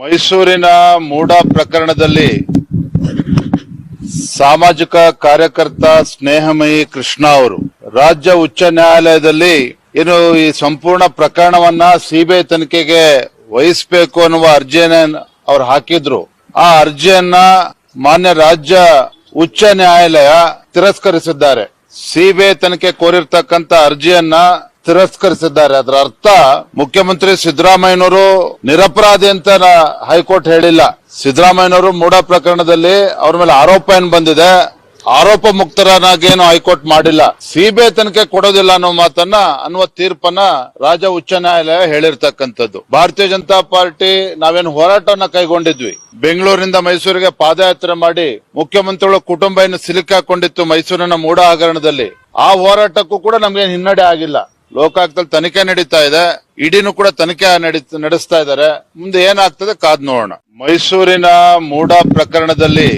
ಮೈಸೂರಿನ ಮೂಡ ಪ್ರಕರಣದಲ್ಲಿ ಸಾಮಾಜಿಕ ಕಾರ್ಯಕರ್ತ ಸ್ನೇಹಮಯಿ ಕೃಷ್ಣ ಅವರು ರಾಜ್ಯ ಉಚ್ಚ ನ್ಯಾಯಾಲಯದಲ್ಲಿ ಏನು ಈ ಸಂಪೂರ್ಣ ಪ್ರಕರಣವನ್ನ ಸಿಬಿಐ ತನಿಖೆಗೆ ವಹಿಸಬೇಕು ಅನ್ನುವ ಅರ್ಜಿಯನ್ನ ಅವ್ರು ಹಾಕಿದ್ರು. ಆ ಅರ್ಜಿಯನ್ನ ಮಾನ್ಯ ರಾಜ್ಯ ಉಚ್ಚ ನ್ಯಾಯಾಲಯ ತಿರಸ್ಕರಿಸಿದ್ದಾರೆ. ಸಿಬಿಐ ತನಿಖೆ ಕೋರಿರ್ತಕ್ಕಂತ ಅರ್ಜಿಯನ್ನ ತಿರಸ್ಕರಿಸಿದ್ದಾರೆ. ಅದರ ಅರ್ಥ ಮುಖ್ಯಮಂತ್ರಿ ಸಿದ್ದರಾಮಯ್ಯನವರು ನಿರಪರಾಧಿ ಅಂತ ಹೈಕೋರ್ಟ್ ಹೇಳಿಲ್ಲ. ಸಿದ್ದರಾಮಯ್ಯನವರು ಮೂಡ ಪ್ರಕರಣದಲ್ಲಿ ಅವ್ರ ಮೇಲೆ ಆರೋಪ ಏನ್ ಬಂದಿದೆ? ಆರೋಪ ಮುಕ್ತರನಾಗೇನು ಹೈಕೋರ್ಟ್ ಮಾಡಿಲ್ಲ. ಸಿಬಿಐ ತನಿಖೆ ಕೊಡೋದಿಲ್ಲ ಅನ್ನೋ ಮಾತನ್ನ ಅನ್ನುವ ತೀರ್ಪನ್ನ ರಾಜ್ಯ ಉಚ್ಚ ನ್ಯಾಯಾಲಯ ಹೇಳಿರ್ತಕ್ಕಂಥದ್ದು. ಭಾರತೀಯ ಜನತಾ ಪಾರ್ಟಿ ನಾವೇನು ಹೋರಾಟವನ್ನ ಕೈಗೊಂಡಿದ್ವಿ. ಬೆಂಗಳೂರಿನಿಂದ ಮೈಸೂರಿಗೆ ಪಾದಯಾತ್ರೆ ಮಾಡಿ ಮುಖ್ಯಮಂತ್ರಿಗಳ ಕುಟುಂಬ ಏನು ಸಿಲುಕಾಕೊಂಡಿತ್ತು ಮೈಸೂರಿನ ಮೂಡ ಹಗರಣದಲ್ಲಿ. ಆ ಹೋರಾಟಕ್ಕೂ ಕೂಡ ನಮ್ಗೆ ಹಿನ್ನಡೆ ಆಗಿಲ್ಲ. ಲೋಕಾಯುಕ್ತದಲ್ಲಿ ತನಿಖೆ ನಡೀತಾ ಇದೆ. ಇಡಿನೂ ಕೂಡ ತನಿಖೆ ನಡೆಸ್ತಾ ಇದ್ದಾರೆ. ಮುಂದೆ ಏನಾಗ್ತದೆ ಕಾದ್ ನೋಡೋಣ. ಮೈಸೂರಿನ ಮೂಡ ಪ್ರಕರಣದಲ್ಲಿ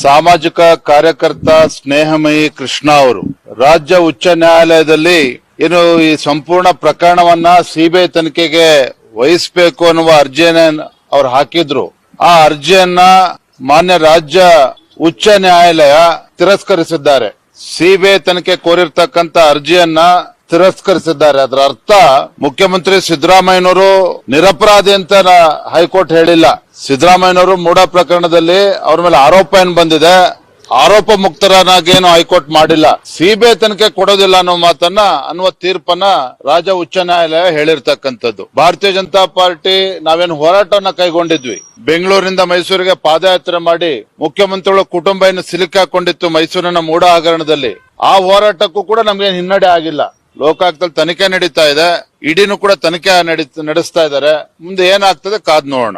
ಸಾಮಾಜಿಕ ಕಾರ್ಯಕರ್ತ ಸ್ನೇಹಮಯಿ ಕೃಷ್ಣ ಅವರು ರಾಜ್ಯ ಉಚ್ಚ ನ್ಯಾಯಾಲಯದಲ್ಲಿ ಏನು ಈ ಸಂಪೂರ್ಣ ಪ್ರಕರಣವನ್ನ ಸಿಬಿಐ ತನಿಖೆಗೆ ವಹಿಸಬೇಕು ಅನ್ನುವ ಅರ್ಜಿಯನ್ನ ಅವ್ರು ಹಾಕಿದ್ರು. ಆ ಅರ್ಜಿಯನ್ನ ಮಾನ್ಯ ರಾಜ್ಯ ಉಚ್ಚ ನ್ಯಾಯಾಲಯ ತಿರಸ್ಕರಿಸಿದ್ದಾರೆ. ಸಿಬಿಐ ತನಿಖೆ ಕೋರಿರ್ತಕ್ಕಂತ ಅರ್ಜಿಯನ್ನ ತಿರಸ್ಕರಿಸಿದ್ದಾರೆ. ಅದರ ಅರ್ಥ, ಮುಖ್ಯಮಂತ್ರಿ ಸಿದ್ದರಾಮಯ್ಯನವರು ನಿರಪರಾಧಿ ಅಂತ ಹೈಕೋರ್ಟ್ ಹೇಳಿಲ್ಲ. ಸಿದ್ದರಾಮಯ್ಯನವರು ಮೂಡ ಪ್ರಕರಣದಲ್ಲಿ ಅವ್ರ ಮೇಲೆ ಆರೋಪ ಏನ್ ಬಂದಿದೆ ಆರೋಪ ಮುಕ್ತರನಾಗೇನು ಹೈಕೋರ್ಟ್ ಮಾಡಿಲ್ಲ. ಸಿಬಿಐ ತನಿಖೆ ಕೊಡೋದಿಲ್ಲ ಅನ್ನೋ ಮಾತನ್ನ ಅನ್ನುವ ತೀರ್ಪನ್ನ ರಾಜ್ಯ ಉಚ್ಚ ನ್ಯಾಯಾಲಯ ಹೇಳಿರ್ತಕ್ಕಂಥದ್ದು. ಭಾರತೀಯ ಜನತಾ ಪಾರ್ಟಿ ನಾವೇನು ಹೋರಾಟವನ್ನ ಕೈಗೊಂಡಿದ್ವಿ. ಬೆಂಗಳೂರಿನಿಂದ ಮೈಸೂರಿಗೆ ಪಾದಯಾತ್ರೆ ಮಾಡಿ ಮುಖ್ಯಮಂತ್ರಿಗಳ ಕುಟುಂಬ ಏನು ಸಿಲುಕಾಕೊಂಡಿತ್ತು ಮೈಸೂರಿನ ಮೂಡ ಹಗರಣದಲ್ಲಿ. ಆ ಹೋರಾಟಕ್ಕೂ ಕೂಡ ನಮ್ಗೆ ಹಿನ್ನಡೆ ಆಗಿಲ್ಲ. ಲೋಕಾಯುಕ್ತದಲ್ಲಿ ತನಿಖೆ ನಡೀತಾ ಇದೆ. ಇಡಿನೂ ಕೂಡ ತನಿಖೆ ನಡೆಸ್ತಾ ಇದ್ದಾರೆ. ಮುಂದೆ ಏನಾಗ್ತದೆ ಕಾದ್ ನೋಡೋಣ.